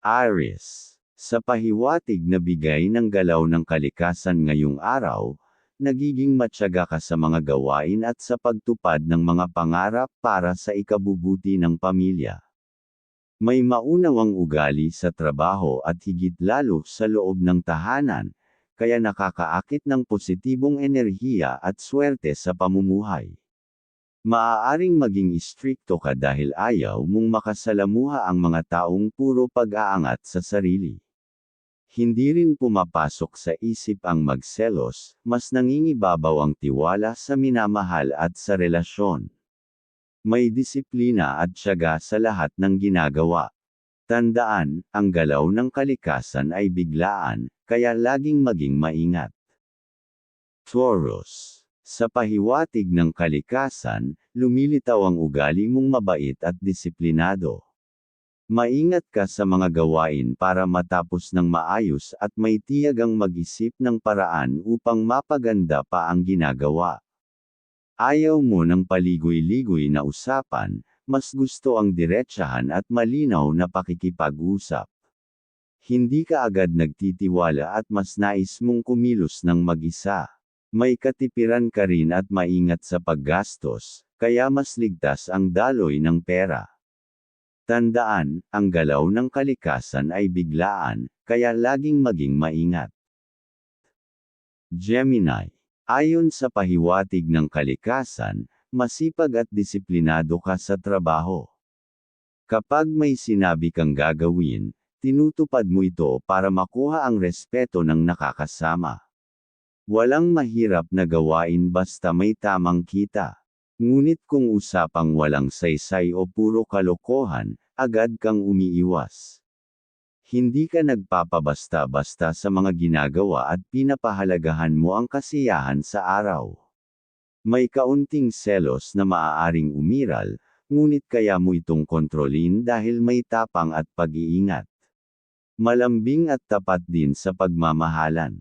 Aries. Sa pahiwatig na bigay ng galaw ng kalikasan ngayong araw, nagiging matyaga ka sa mga gawain at sa pagtupad ng mga pangarap para sa ikabubuti ng pamilya. May maunawang ugali sa trabaho at higit lalo sa loob ng tahanan, kaya nakakaakit ng positibong enerhiya at swerte sa pamumuhay. Maaaring maging istrikto ka dahil ayaw mong makasalamuha ang mga taong puro pag-aangat sa sarili. Hindi rin pumapasok sa isip ang magselos, mas nangingibabaw ang tiwala sa minamahal at sa relasyon. May disiplina at tiyaga sa lahat ng ginagawa. Tandaan, ang galaw ng kalikasan ay biglaan, kaya laging maging maingat. Taurus sa pahiwatig ng kalikasan, lumilitaw ang ugali mong mabait at disiplinado. Maingat ka sa mga gawain para matapos ng maayos at may tiyagang mag-isip ng paraan upang mapaganda pa ang ginagawa. Ayaw mo ng paligoy-ligoy na usapan, mas gusto ang diretsahan at malinaw na pakikipag-usap. Hindi ka agad nagtitiwala at mas nais mong kumilos ng mag-isa. May katipiran ka rin at maingat sa paggastos, kaya mas ligtas ang daloy ng pera. Tandaan, ang galaw ng kalikasan ay biglaan, kaya laging maging maingat. Gemini. Ayon sa pahiwatig ng kalikasan, masipag at disiplinado ka sa trabaho. Kapag may sinabi kang gagawin, tinutupad mo ito para makuha ang respeto ng nakakasama. Walang mahirap na gawain basta may tamang kita. Ngunit kung usapang walang saysay o puro kalokohan, agad kang umiiwas. Hindi ka nagpapabasta-basta sa mga ginagawa at pinapahalagahan mo ang kasiyahan sa araw. May kaunting selos na maaaring umiral, ngunit kaya mo itong kontrolin dahil may tapang at pag-iingat. Malambing at tapat din sa pagmamahalan.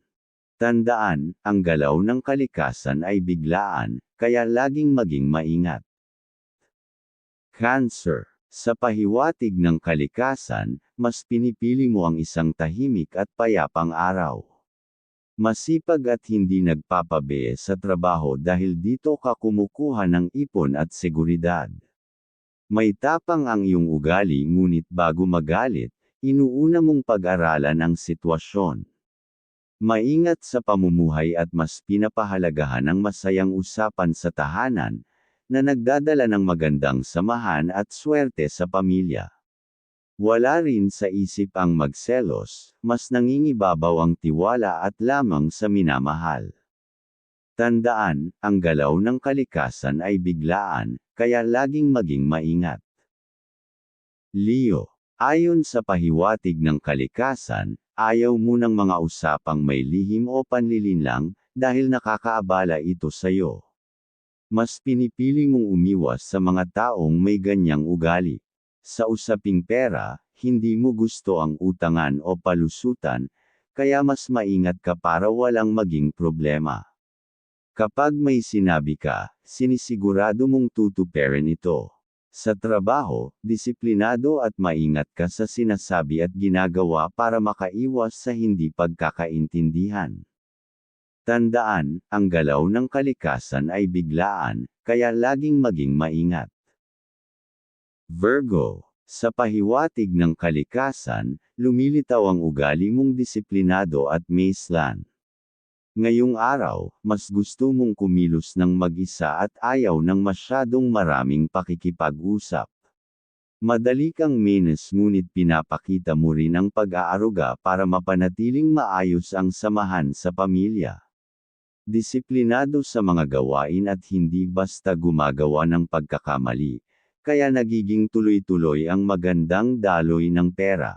Tandaan, ang galaw ng kalikasan ay biglaan, kaya laging maging maingat. Cancer. Sa pahiwatig ng kalikasan, mas pinipili mo ang isang tahimik at payapang araw. Masipag at hindi nagpapabe sa trabaho dahil dito ka kumukuha ng ipon at seguridad. May tapang ang iyong ugali ngunit bago magalit, inuuna mong pag-aralan ang sitwasyon. Maingat sa pamumuhay at mas pinapahalagahan ang masayang usapan sa tahanan, na nagdadala ng magandang samahan at swerte sa pamilya. Wala rin sa isip ang magselos, mas nangingibabaw ang tiwala at lamang sa minamahal. Tandaan, ang galaw ng kalikasan ay biglaan, kaya laging maging maingat. Leo. Ayon sa pahiwatig ng kalikasan, Ayaw mo ng mga usapang may lihim o panlilinlang, dahil nakakaabala ito sa'yo. Mas pinipili mong umiwas sa mga taong may ganyang ugali. Sa usaping pera, hindi mo gusto ang utangan o palusutan, kaya mas maingat ka para walang maging problema. Kapag may sinabi ka, sinisigurado mong tutuperin ito. Sa trabaho, disiplinado at maingat ka sa sinasabi at ginagawa para makaiwas sa hindi pagkakaintindihan. Tandaan, ang galaw ng kalikasan ay biglaan, kaya laging maging maingat. Virgo Sa pahiwatig ng kalikasan, lumilitaw ang ugali mong disiplinado at maislan. Ngayong araw, mas gusto mong kumilos ng mag-isa at ayaw ng masyadong maraming pakikipag-usap. Madali kang menes ngunit pinapakita mo rin ang pag-aaruga para mapanatiling maayos ang samahan sa pamilya. Disiplinado sa mga gawain at hindi basta gumagawa ng pagkakamali, kaya nagiging tuloy-tuloy ang magandang daloy ng pera.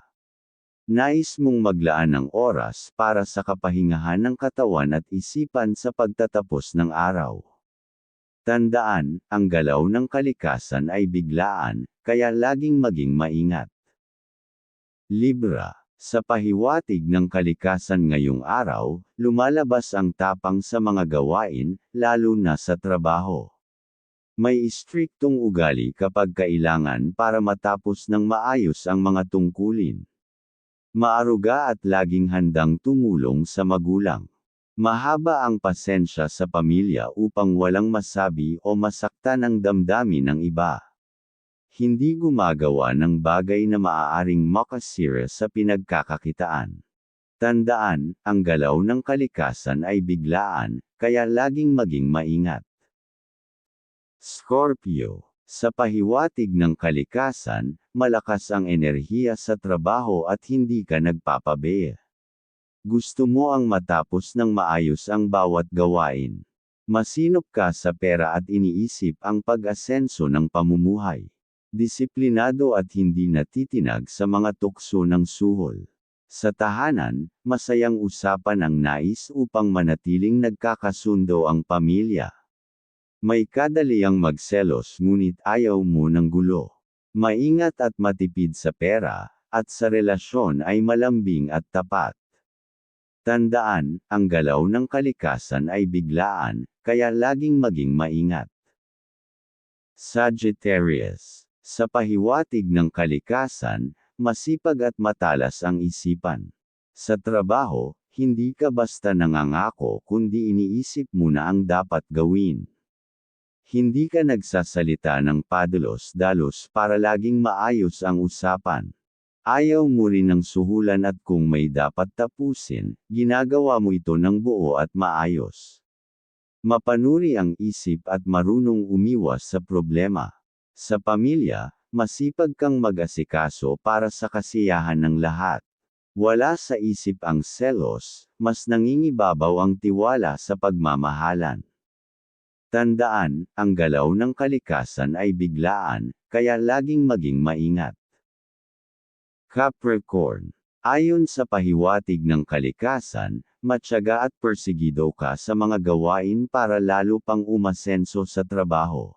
Nais mong maglaan ng oras para sa kapahingahan ng katawan at isipan sa pagtatapos ng araw. Tandaan, ang galaw ng kalikasan ay biglaan, kaya laging maging maingat. Libra Sa pahiwatig ng kalikasan ngayong araw, lumalabas ang tapang sa mga gawain, lalo na sa trabaho. May istriktong ugali kapag kailangan para matapos ng maayos ang mga tungkulin. Maaruga at laging handang tumulong sa magulang. Mahaba ang pasensya sa pamilya upang walang masabi o masaktan ang damdamin ng iba. Hindi gumagawa ng bagay na maaaring makasira sa pinagkakakitaan. Tandaan, ang galaw ng kalikasan ay biglaan, kaya laging maging maingat. Scorpio Sa pahiwatig ng kalikasan, malakas ang enerhiya sa trabaho at hindi ka nagpapabe. Gusto mo ang matapos ng maayos ang bawat gawain. Masinop ka sa pera at iniisip ang pag-asenso ng pamumuhay. Disiplinado at hindi natitinag sa mga tukso ng suhol. Sa tahanan, masayang usapan ang nais upang manatiling nagkakasundo ang pamilya. May kadaliang magselos ngunit ayaw mo ng gulo. Maingat at matipid sa pera, at sa relasyon ay malambing at tapat. Tandaan, ang galaw ng kalikasan ay biglaan, kaya laging maging maingat. Sagittarius Sa pahiwatig ng kalikasan, masipag at matalas ang isipan. Sa trabaho, hindi ka basta nangangako kundi iniisip mo na ang dapat gawin. Hindi ka nagsasalita ng padalos-dalos para laging maayos ang usapan. Ayaw mo rin ng suhulan at kung may dapat tapusin, ginagawa mo ito ng buo at maayos. Mapanuri ang isip at marunong umiwas sa problema. Sa pamilya, masipag kang mag-asikaso para sa kasiyahan ng lahat. Wala sa isip ang selos, mas nangingibabaw ang tiwala sa pagmamahalan. Tandaan, ang galaw ng kalikasan ay biglaan, kaya laging maging maingat. Capricorn. Ayon sa pahiwatig ng kalikasan, matyaga at persigido ka sa mga gawain para lalo pang umasenso sa trabaho.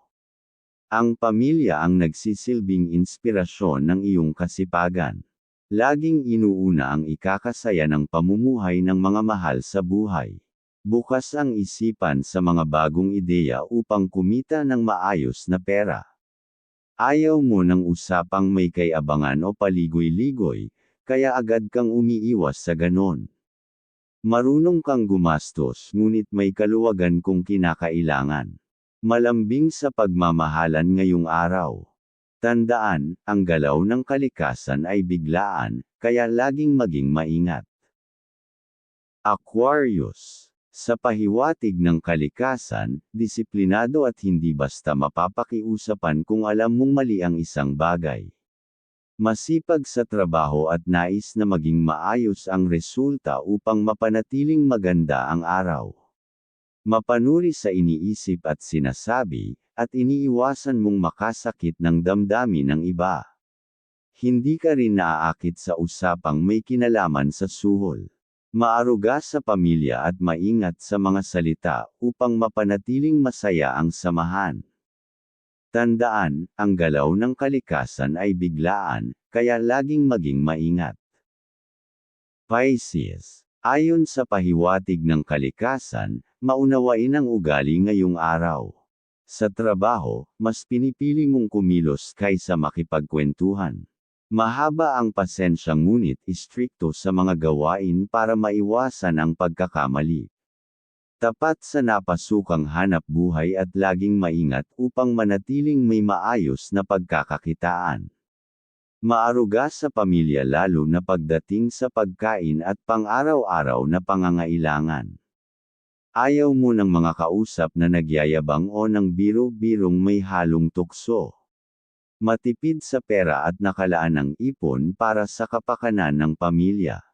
Ang pamilya ang nagsisilbing inspirasyon ng iyong kasipagan. Laging inuuna ang ikakasaya ng pamumuhay ng mga mahal sa buhay. Bukas ang isipan sa mga bagong ideya upang kumita ng maayos na pera. Ayaw mo ng usapang may kayabangan o paligoy-ligoy, kaya agad kang umiiwas sa ganon. Marunong kang gumastos ngunit may kaluwagan kung kinakailangan. Malambing sa pagmamahalan ngayong araw. Tandaan, ang galaw ng kalikasan ay biglaan, kaya laging maging maingat. Aquarius sa pahiwatig ng kalikasan, disiplinado at hindi basta mapapakiusapan kung alam mong mali ang isang bagay. Masipag sa trabaho at nais na maging maayos ang resulta upang mapanatiling maganda ang araw. Mapanuri sa iniisip at sinasabi, at iniiwasan mong makasakit ng damdamin ng iba. Hindi ka rin naaakit sa usapang may kinalaman sa suhol. Maaruga sa pamilya at maingat sa mga salita upang mapanatiling masaya ang samahan. Tandaan, ang galaw ng kalikasan ay biglaan, kaya laging maging maingat. Pisces Ayon sa pahiwatig ng kalikasan, maunawain ang ugali ngayong araw. Sa trabaho, mas pinipili mong kumilos kaysa makipagkwentuhan. Mahaba ang pasensya ngunit istrikto sa mga gawain para maiwasan ang pagkakamali. Tapat sa napasukang hanap buhay at laging maingat upang manatiling may maayos na pagkakakitaan. Maaruga sa pamilya lalo na pagdating sa pagkain at pang-araw-araw na pangangailangan. Ayaw mo ng mga kausap na nagyayabang o ng biro-birong may halong tukso. Matipid sa pera at nakalaan ng ipon para sa kapakanan ng pamilya.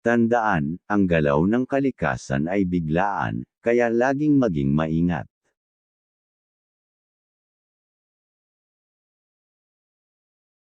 Tandaan, ang galaw ng kalikasan ay biglaan, kaya laging maging maingat.